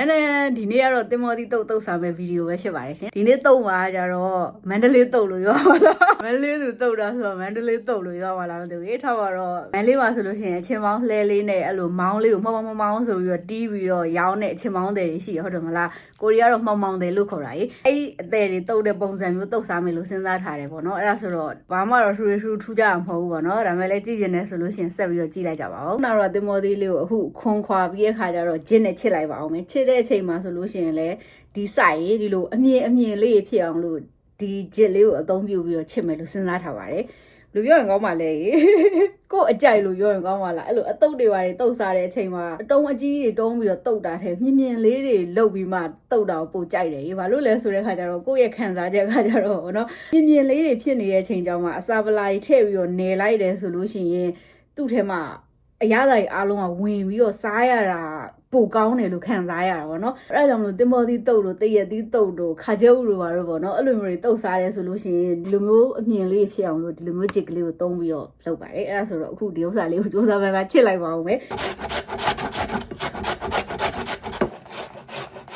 အဲ့နဲ့ဒီနေ့ကတော့တင်မော်တီတုတ်တုတ်စားမဲ့ဗီဒီယိုပဲဖြစ်ပါတယ်ရှင်ဒီနေ့တုတ်မှာကြတော့မန္တလေးတုတ်လို့ပြောပါလားမန္တလေးသူတုတ်တာဆိုတော့မန္တလေးတုတ်လို့ပြောပါလားမသိဘူးအေးထားပါတော့မန္တလေးမှာဆိုလို့ရှိရင်အချင်းမောင်းလှဲလေးနဲ့အဲ့လိုမောင်းလေးကိုမောင်းမောင်းမောင်းဆိုပြီးတော့တီးပြီးတော့ရောင်းတဲ့အချင်းမောင်းတွေရှိရဟုတ်တယ်မလားကိုရီးယားတော့မောင်းမောင်းတယ်လို့ခေါ်တာကြီးအဲ့ဒီအသေးတွေတုတ်တဲ့ပုံစံမျိုးတုတ်စားမယ်လို့စဉ်းစားထားတယ်ပေါ့နော်အဲ့ဒါဆိုတော့ဘာမှတော့ထူထူထူးကြမှာမဟုတ်ဘူးပေါ့နော်ဒါပေမဲ့လည်းကြည့်ကျင်တယ်ဆိုလို့ရှိရင်ဆက်ပြီးတော့ကြည့်လိုက်ကြပါဦးနောက်တော့တင်မော်တီလေးကိုအခုခွန်ခွာပြီးတဲ့ခါကျတော့ဂျင်းနဲ့ချစ်လိုက်ပါအောင်မယ်ချစ်တဲ့အချိန်မှာဆိုလို့ရှိရင်လည်းဒီစိုက်ရေးဒီလိုအမြင်အမြင်လေးဖြစ်အောင်လို့ဒီဂျစ်လေးကိုအသုံးပြုပြီးတော့ချစ်မယ်လို့စဉ်းစားထားပါတယ်လူပြောရင်ကောင်းပါလေကို့အကြိုက်လို့ပြောရင်ကောင်းပါလားအဲ့လိုအတုပ်တွေပါတွေတုပ်စားတဲ့အချိန်မှာအတုံးအကြီးတွေတုံးပြီးတော့တုပ်တာထဲမြင်မြင်လေးတွေလုတ်ပြီးမှတုပ်တာကိုပိုကြိုက်တယ်ဘာလို့လဲဆိုတဲ့ခါကျတော့ကိုယ့်ရဲ့ခံစားချက်ခါကျတော့เนาะမြင်မြင်လေးတွေဖြစ်နေတဲ့အချိန်ကြောင်းမှာအစာပလာကြီးထည့်ပြီးတော့နေလိုက်တယ်ဆိုလို့ရှိရင်သူ့ထဲမှာအရသာကြီးအားလုံးကဝင်ပြီးတော့စားရတာ ပိုကောင်းတယ်လို့ခံစားရတာပေါ့နော်အဲ့ဒါကြောင့်မလို့တင်မောသီးတုတ်တို့တရက်သီးတုတ်တို့ခါကျုပ်တို့ပါတော့ပေါ့နော်အဲ့လိုမျိုးတွေတုတ်စားရဲဆိုလို့ရှိရင်ဒီလိုမျိုးအမြင်လေးဖြစ်အောင်လို့ဒီလိုမျိုးဂျစ်ကလေးကိုတုံးပြီးတော့လုပ်ပါတယ်အဲ့ဒါဆိုတော့အခုဒီဥစ္စာလေးကိုစူးစမ်းပန်းစားချစ်လိုက်ပါဦးမယ်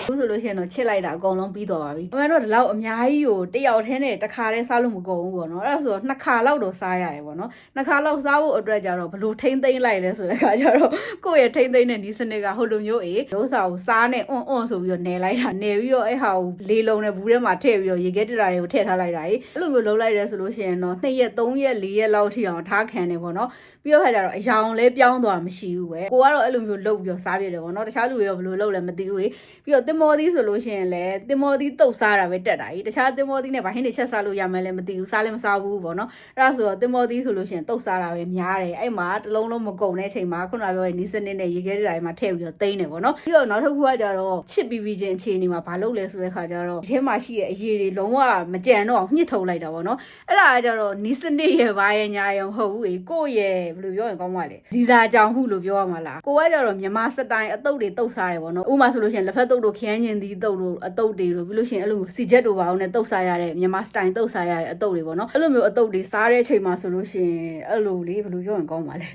အခု ဆိုလို့ရှိရင်တော့ချစ်လိုက်တာအကုန်လုံးပြီးသွားပါပြီ။အမှန်တော့ဒီလောက်အများကြီးကိုတစ်ယောက်တည်းနဲ့တစ်ခါတည်းစားလို့မကုန်ဘူးပေါ့နော်။အဲ့ဒါဆိုတော့နှစ်ခါလောက်တော့စားရတယ်ပေါ့နော်။နှစ်ခါလောက်စားဖို့အတွက်ကြတော့ဘလို့ထိမ့်သိမ့်လိုက်လဲဆိုတဲ့ခါကျတော့ကိုယ့်ရဲ့ထိမ့်သိမ့်တဲ့နီးစနစ်ကဟိုလိုမျိုးအေးဒုစာကိုစားနဲ့အွန်းအွန်းဆိုပြီးတော့နယ်လိုက်တာနယ်ပြီးတော့အဲ့ဟာကိုလေလုံးနဲ့ဘူးထဲမှာထည့်ပြီးတော့ရေခဲတတာတွေကိုထည့်ထားလိုက်တာကြီး။အဲ့လိုမျိုးလုပ်လိုက်ရဲဆိုလို့ရှိရင်တော့2ရက်3ရက်4ရက်လောက်ထိအောင်ထားခံနေပေါ့နော်။ပြီးတော့ခါကျတော့အယောင်လဲပြောင်းသွားမရှိဘူးပဲကိုကတော့အဲ့လိုမျိုးလုပ်ပြီးတော့စားပြတယ်ပေါ့နော်တခြားလူတွေတော့ဘယ်လိုလုပ်လဲမသိဘူးပြီးတော့တင်မော်သီးဆိုလို့ရှိရင်လည်းတင်မော်သီးတုတ်စားတာပဲတက်တာကြီးတခြားတင်မော်သီးနဲ့ဘာဟင်းတွေချက်စားလို့ရမယ်လဲမသိဘူးစားလည်းမစားဘူးပေါ့နော်အဲ့ဒါဆိုတော့တင်မော်သီးဆိုလို့ရှိရင်တုတ်စားတာပဲများတယ်အဲ့မှာတစ်လုံးလုံးမကုန်တဲ့အချိန်မှာခုနကပြောတဲ့နီးစနစ်နဲ့ရေခဲတွေမှာထည့်ပြီးတော့တိန်းတယ်ပေါ့နော်ပြီးတော့နောက်တစ်ခုကကြတော့ချစ်ပြီးပြီးချင်းအခြေအနေမှာဘာလုပ်လဲဆိုတဲ့ခါကျတော့ဒီထဲမှာရှိတဲ့အရေးတွေလုံးဝမကြံတော့အောင်ညှစ်ထုတ်လိုက်တာပေါ့နော်အဲ့ဒါကကြတော့နီးစနစ်ရဲ့ဘာရဲ့ညာရဲ့မဟုတ်ဘူးလေကိုယ့်ရဲ့ဘယ်လိုပြောရင်ကောင်းပါလဲဇီစာကြောင်ဟုလို့ပြောရမှာလားကိုကကြတော့မြန်မာစတိုင်အတုပ်တွေတုပ်စားတယ်ပေါ့နော်ဥပမာဆိုလို့ရှိရင်လက်ဖက်တုပ်တို့ခရမ်းညင်သီးတုပ်တို့အတုပ်တွေတို့ပြီးလို့ရှိရင်အဲ့လိုစီချက်တို့ပါအောင်နဲ့တုပ်စားရတဲ့မြန်မာစတိုင်တုပ်စားရတဲ့အတုပ်တွေပေါ့နော်အဲ့လိုမျိုးအတုပ်တွေစားတဲ့အချိန်မှာဆိုလို့ရှိရင်အဲ့လိုလေဘယ်လိုပြောရင်ကောင်းပါလဲ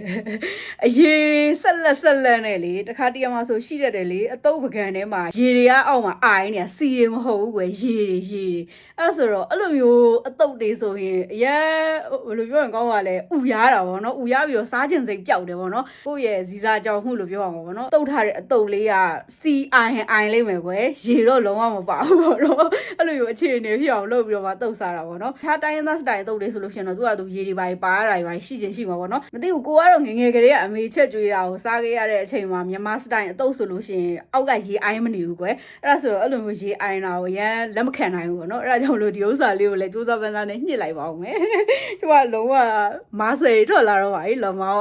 အရေးဆက်လက်ဆက်လက်နဲ့လေတခါတရံမှာဆိုရှိရတယ်လေအတုပ်ပကံထဲမှာရေတွေကအောက်မှာအိုင်းနေစီတွေမဟုတ်ဘူးကွယ်ရေတွေရေတွေအဲ့ဆိုတော့အဲ့လိုမျိုးအတုပ်တွေဆိုရင်အရင်ဘယ်လိုပြောရင်ကောင်းပါလဲဥရတာပေါ့နော်ဥရပြီးတော့စားခြင်းစိတ်ပျောက်တယ်ပေါ့နော်ကိုယ့်ရဲ့ဇီစာကြောင်မှုလို့ပြောရမှာပေါ့နော်တုပ်ထားတဲ့အတုပ်လေးကစီအိုင်အိုင်လိမ့်မယ်ကွယ်ရေတော့လုံးဝမပါဘူးပေါ့နော်အဲ့လိုမျိုးအခြေအနေဖြစ်အောင်လုပ်ပြီးတော့မှတုပ်စားတာပေါ့နော်ထားတိုင်းရင်းသားစတိုင်တုပ်လေးဆိုလို့ရှိရင်တော့သူကသူရေတွေပါပါရတာတွေပါရှိချင်းရှိမှာပေါ့နော်မသိဘူးကိုကတော့ငငယ်ကလေးကအမေချက်ကြွေးတာကိုစားခဲ့ရတဲ့အချိန်မှာမြန်မာစတိုင်အတုပ်ဆိုလို့ရှိရင်အောက်ကရေအိုင်းမနေဘူးကွယ်အဲ့ဒါဆိုတော့အဲ့လိုမျိုးရေအိုင်းတာကိုရန်လက်မခံနိုင်ဘူးပေါ့နော်အဲ့ဒါကြောင့်လို့ဒီဥစ္စာလေးကိုလည်းစူးစမ်းပန်းစားနဲ့ညှစ်လိုက်ပါအောင်မယ်ကျမလုံးဝမာစေထွက်လာတော့ပါပြီလမောင်း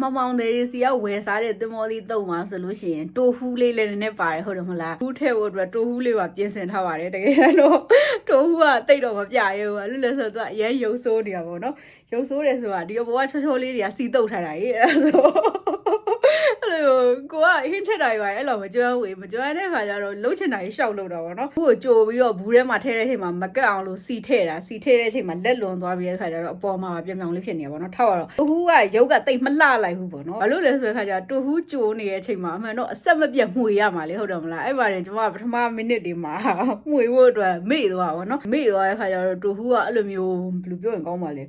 မောင်မောင်တွေစီကဝယ်စားတဲ့တင်မောလေးတုပ်မှာဆိုလို့ရှိရင်တိုဟူးလေးလည်းနည်းနည်းပါတယ်ဟုတ်တယ်မလားဟူးထဲဖို့အတွက်တိုဟူးလေးပါပြင်ဆင်ထားပါတယ်တကယ်တော့တိုဟူးကတိတ်တော့မပြရဲဘူးလူလည်းဆိုတော့အရင်ရုပ်ဆိုးနေတာပေါ့နော်ရုပ်ဆိုးတယ်ဆိုတာဒီဘဝချောချောလေးတွေကစီတုပ်ထားတာကြီးအဲ့လိုအဲ့လို ကိုကဟင်းချက်တာကြီးပါအဲ့လိုမကြွမ်းဝေမကြွမ်းတဲ့ခါကျတော့လှုပ်ချင်တာကြီးရှောက်လို့တော့ဗောနော်ခုကိုကြိုပြီးတော့ဘူးထဲမှာထည့်တဲ့အချိန်မှာမကတ်အောင်လို့စီထည့်တာစီထည့်တဲ့အချိန်မှာလက်လွန်သွားပြီးတဲ့ခါကျတော့အပေါ်မှာပြောင်ပြောင်လေးဖြစ်နေရဗောနော်ထောက်ရတော့တူဟူးကရုပ်ကတိတ်မလှလိုက်ဘူးဗောနော်ဘာလို့လဲဆိုတဲ့ခါကျတော့တူဟူးကြိုနေတဲ့အချိန်မှာအမှန်တော့အဆက်မပြတ်မှွေရမှာလေဟုတ်တယ်မလားအဲ့ပါတယ်ကျွန်မပထမမိနစ်တွေမှာမှွေဖို့အတွက်မေ့သွားဗောနော်မေ့သွားတဲ့ခါကျတော့တူဟူးကအဲ့လိုမျိုးဘယ်လိုပြောရင်ကောင်းပါလဲ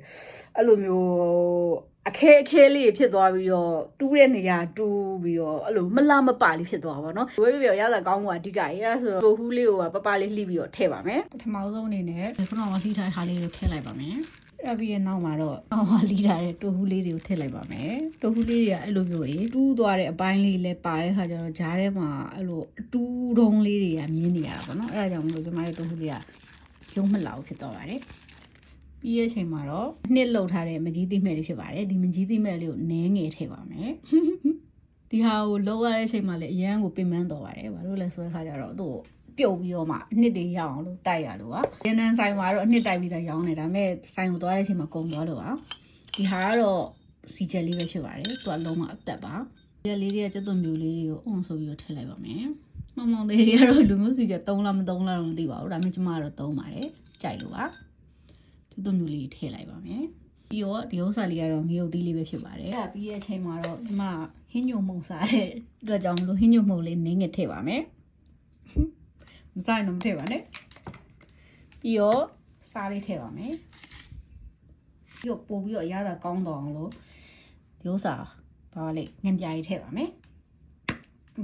အဲ့လိုမျိုး အခဲအခဲလေးဖြစ်သွားပြီးတော့တူးတဲ့နေရာတူးပြီးတော့အဲ့လိုမလာမပါလေးဖြစ်သွားပါတော့။ဝေးပြပြရတာကောင်းမှုအဓိကရေးအဲဆိုတော့တိုဟူးလေးကိုပပလေးလှိပြီးတော့ထည့်ပါမယ်။ပထမဆုံးအနေနဲ့ခုနကလှိထားတဲ့ဟာလေးကိုထည့်လိုက်ပါမယ်။အဲ့ပြီးရနောက်မှာတော့အော်လီထားတဲ့တိုဟူးလေးတွေကိုထည့်လိုက်ပါမယ်။တိုဟူးလေးတွေကအဲ့လိုမျိုးကြီးတူးသွားတဲ့အပိုင်းလေးလည်းပါတဲ့ခါကျတော့ဂျားထဲမှာအဲ့လိုအတူးတုံးလေးတွေကမြင်နေရတာပေါ့နော်။အဲ့ဒါကြောင့်မလို့ကျွန်မတို့တိုဟူးလေးကရုံးမလောက်ဖြစ်သွားပါတယ်။ ပြီးရဲ့ချိန်မှာတော့နှစ်လှုပ်ထားတဲ့မကြီးသိမဲ့လေးဖြစ်ပါတယ်ဒီမကြီးသိမဲ့လေးကိုနည်းငယ်ထည့်ပါမယ်ဒီဟာကိုလှုပ်ရတဲ့အချိန်မှာလည်းအရန်ကိုပင်ပန်းတော်ပါတယ်ဘာလို့လဲဆိုတဲ့ခါကျတော့သူ့ကိုပြုတ်ပြီးတော့မှအနှစ်တွေရအောင်လို့တိုက်ရလို့ပါရန်နန်ဆိုင်မှာတော့အနှစ်တိုက်ပြီးတော့ရောင်းနေတာဒါပေမဲ့ဆိုင်ကိုသွားတဲ့အချိန်မှာကုန်သွားလို့ပါဒီဟာကတော့စီဂျယ်လေးပဲဖြစ်ပါတယ်သူကလုံးဝအသက်ပါဒီလေးတွေကကျက်သွမျိုးလေးတွေကိုအုံဆိုပြီးတော့ထည့်လိုက်ပါမယ်မောင်မောင်သေးတွေကတော့လူမျိုးစီချက်3လမ3လတော့မသိပါဘူးဒါပေမဲ့ကျမကတော့3ပါတယ်ကြိုက်လို့ပါ ကျက်သွမျိုးလေးထည့်လိုက်ပါမယ်ပြီးတော့ဒီဥစ္စာလေးကတော့ငရုတ်သီးလေးပဲဖြစ်ပါတယ်အဲ့ဒါပြီးရဲ့အချိန်မှာတော့ဒီမှာဟင်းညုံမှုန်စားတဲ့အတွက်ကြောင့်မလို့ဟင်းညုံမှုန်လေးနင်းငယ်ထည့်ပါမယ် မစားရင်တော့မထည့်ပါနဲ့ပြီးတော့စားလေးထည့်ပါမယ်ပြီးတော့ပို့ပြီးတော့အရသာကောင်းတော့အောင်လို့ဒီဥစ္စာဘာလဲငံပြားကြီးထည့်ပါမယ်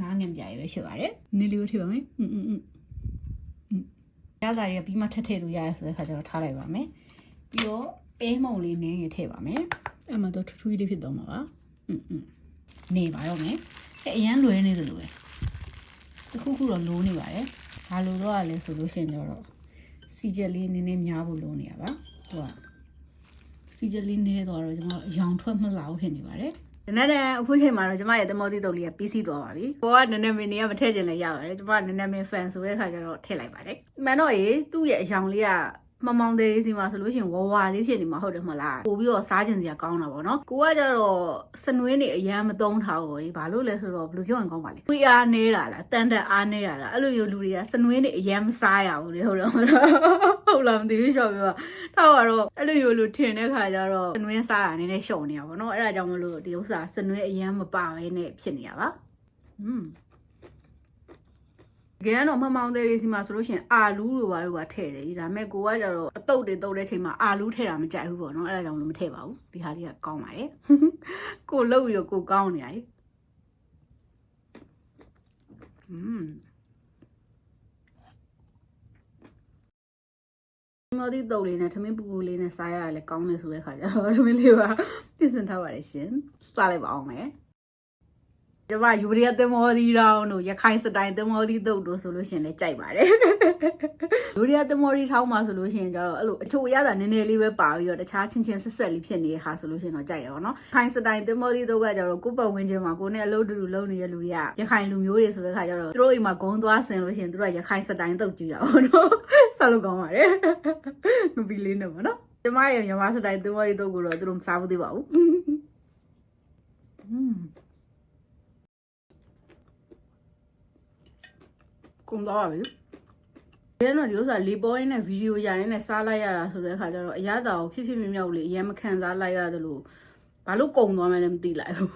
ငါးငံပြားကြီးပဲဖြစ်ပါတယ်နည်းလေးကိုထည့်ပါမယ်อืมอืมอืมရသာတွေကပြီးမှထက်ထည့်လို့ရတယ်ဆိုတဲ့ခါကျတော့ထားလိုက်ပါမယ် ပြီးတော့ပဲမှုံလေးနည်းရထည့်ပါမယ်အဲ့မှာတော့ထူးထူးလေးဖြစ်သွားမှာပါอืมอืมနေပါတော့မယ်အဲ့အရန်လွယ်နေသလိုပဲတစ်ခုခုတော့လိုးနေပါတယ်ဘာလို့တော့လဲဆိုလို့ရှိရင်တော့စီချက်လေးနည်းနည်းများဖို့လိုနေရပါသူကစီချက်လေးနည်းတော့တော့ကျွန်တော်အယောင်ထွက်မလာဘူးဖြစ်နေပါတယ်ဒီနေ့တည်းအခုချိန်မှာတော့ကျမရဲ့သမောတိတုပ်လေးကပြီးစီးသွားပါပြီ။ဘောကနည်းနည်းမင်းနေကမထည့်ချင်လည်းရပါတယ်။ကျမကနည်းနည်းမင်း fan ဆိုတဲ့ခါကျတော့ထည့်လိုက်ပါတယ်။မှန်တော့ရေသူ့ရဲ့အယောင်လေးက မမောင်သေးလေးစီမှာဆိုလို့ရှိရင်ဝဝလေးဖြစ်နေမှာဟုတ်တယ်မဟုတ်လားပို့ပြီးတော့စားကျင်စရာကောင်းတာပေါ့နော်ကိုကကြတော့စနွေးနေအရန်မသုံးထားဘူးကြီးဘာလို့လဲဆိုတော့ဘယ်လိုပြောရင်ကောင်းပါလဲခွေအားနေတာလားတန်တက်အားနေတာလားအဲ့လိုမျိုးလူတွေကစနွေးနေအရန်မစားရဘူးလေဟုတ်တယ်မဟုတ်လားဟုတ်လားမသိဘူးရှော့ပြောတော့ကတော့အဲ့လိုမျိုးလူထင်တဲ့ခါကျတော့စနွေးစားတာနည်းနည်းရှုံနေတာပေါ့နော်အဲ့ဒါကြောင့်မလို့ဒီဥစ္စာစနွေးအရန်မပါဘဲနဲ့ဖြစ်နေရပါอืม တကယ်တော့မမောင်သေးလေးစီမှာဆိုလို့ရှိရင်အာလူးလိုပါလို့ပါထည့်တယ်ဒါပေမဲ့ကိုကကျတော့အတုတ်တွေတုတ်တဲ့ချိန်မှာအာလူးထည့်တာမကြိုက်ဘူးပေါ့နော်အဲ့ဒါကြောင့်လို့မထည့်ပါဘူးဒီဟာလေးကကောင်းပါတယ်ကိုလှုပ်ပြီးတော့ကိုကောင်းနေရည်อืมမော်ဒီတုတ်လေးနဲ့ထမင်းပူပူလေးနဲ့စားရရလဲကောင်းနေဆိုတဲ့ခါကျတော့ထမင်းလေးပါပြင်ဆင်ထားပါတယ်ရှင်စားလိုက်ပါအောင်မယ် ကျမယူရီးယားသင်္ဘောသီးတောင်းတို့ရခိုင်စတိုင်သင်္ဘောသီးတုတ်တို့ဆိုလို့ရှရင်လည်းကြိုက်ပါတယ်ယူရီးယားသင်္ဘောသီးထောင်းမှာဆိုလို့ရှရင်ကျတော့အဲ့လိုအချိုအရသာနည်းနည်းလေးပဲပါပြီးတော့တခြားချင်းချင်းဆက်ဆက်လေးဖြစ်နေတဲ့ခါဆိုလို့ရှရင်တော့ကြိုက်တယ်ပေါ့နော်ခိုင်စတိုင်သင်္ဘောသီးတုတ်ကကျတော့ကိုယ့်ပတ်ဝန်းကျင်မှာကိုယ်နဲ့အလုပ်တူတူလုပ်နေတဲ့လူတွေကရခိုင်လူမျိုးတွေဆိုတဲ့ခါကျတော့သူတို့အိမ်မှာဂုံသွားဆင်လို့ရှရင်သူတို့ကရခိုင်စတိုင်တုတ်ကြည့်တာပေါ့နော်ဆက်လို့ကောင်းပါတယ်မပီလေးနဲ့ပေါ့နော်ကျမရဲ့ညီမစတိုင်သင်္ဘောသီးတုတ်ကိုတော့သူတို့မစားဘူးသေးပါဘူးอืม ကုန်သွားပါပြီ။ဒီကတော့ဒီဥစ္စာလေပေါ်ရင်းနဲ့ဗီဒီယိုရရင်နဲ့စားလိုက်ရတာဆိုတဲ့အခါကျတော့အရသာကိုဖြစ်ဖြစ်မြမြောက်လေးအရင်မခံစားလိုက်ရတယ်လို့ဘာလို့ကုံသွားမှလည်းမသိလိုက်ဘူး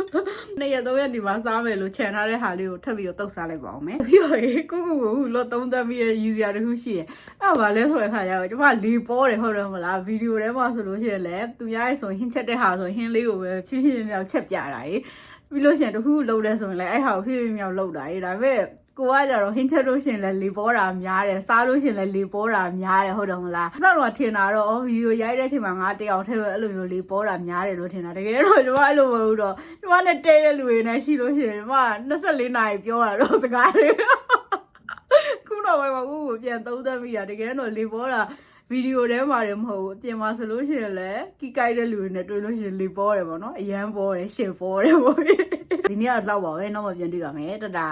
။နေ့ရက်သုံးရက်ဒီမှာစားမယ်လို့ခြံထားတဲ့ဟာလေးကိုထပ်ပြီးတော့တုတ်စားလိုက်ပါအောင်မယ်။ပြီးတော့ရေကိုကိုကိုလောသုံးသပ်ပြီးရရည်စရာတခုရှိရဲ့။အဲ့ဒါဘာလဲဆိုတဲ့အခါကျတော့ကျမလေပေါ်တယ်ဟုတ်တယ်မလားဗီဒီယိုထဲမှာဆိုလို့ရှိရင်လည်းသူများရဲ့ဆိုဟင်းချက်တဲ့ဟာဆိုဟင်းလေးကိုပဲဖြစ်ဖြစ်မြမြောက်ချက်ပြတာရေ။ပြီးလို့ရှိရင်တခုလုံးတယ်ဆိုရင်လည်းအဲ့ဟာကိုဖြစ်ဖြစ်မြောက်လောက်တာရေဒါပေမဲ့ ကိုကကြတော့ဟင်းချက်လို့ရှရင်လည်းလေပေါ်တာများတယ်စားလို့ရှရင်လည်းလေပေါ်တာများတယ်ဟုတ်တယ်မလားအစတော့ထင်တာတော့အော်ဗီဒီယိုရိုက်တဲ့အချိန်မှာငါတယောက်တည်းပဲအဲ့လိုမျိုးလေပေါ်တာများတယ်လို့ထင်တာတကယ်တော့ကျွန်မအဲ့လိုမဟုတ်တော့ကျွန်မနဲ့တဲတဲ့လူတွေနဲ့ရှိလို့ရှရင်ကျွန်မ24နာရီပြောတာတော့စကားတွေခုတော့ပဲကိုကိုပြန်သုံးသပ်မိတာတကယ်တော့လေပေါ်တာဗီဒီယိုထဲမှာလည်းမဟုတ်ဘူးအပြင်မှာဆိုလို့ရှိရင်လည်းကီကိုက်တဲ့လူတွေနဲ့တွေ့လို့ရှိရင်လေပေါ်တယ်ပေါ့နော်အရန်ပေါ်တယ်ရှင်ပေါ်တယ်ပေါ့ဒီနေ့ကတော့လောက်ပါပဲနောက်မှပြန်တွေ့ပါမယ်တတာ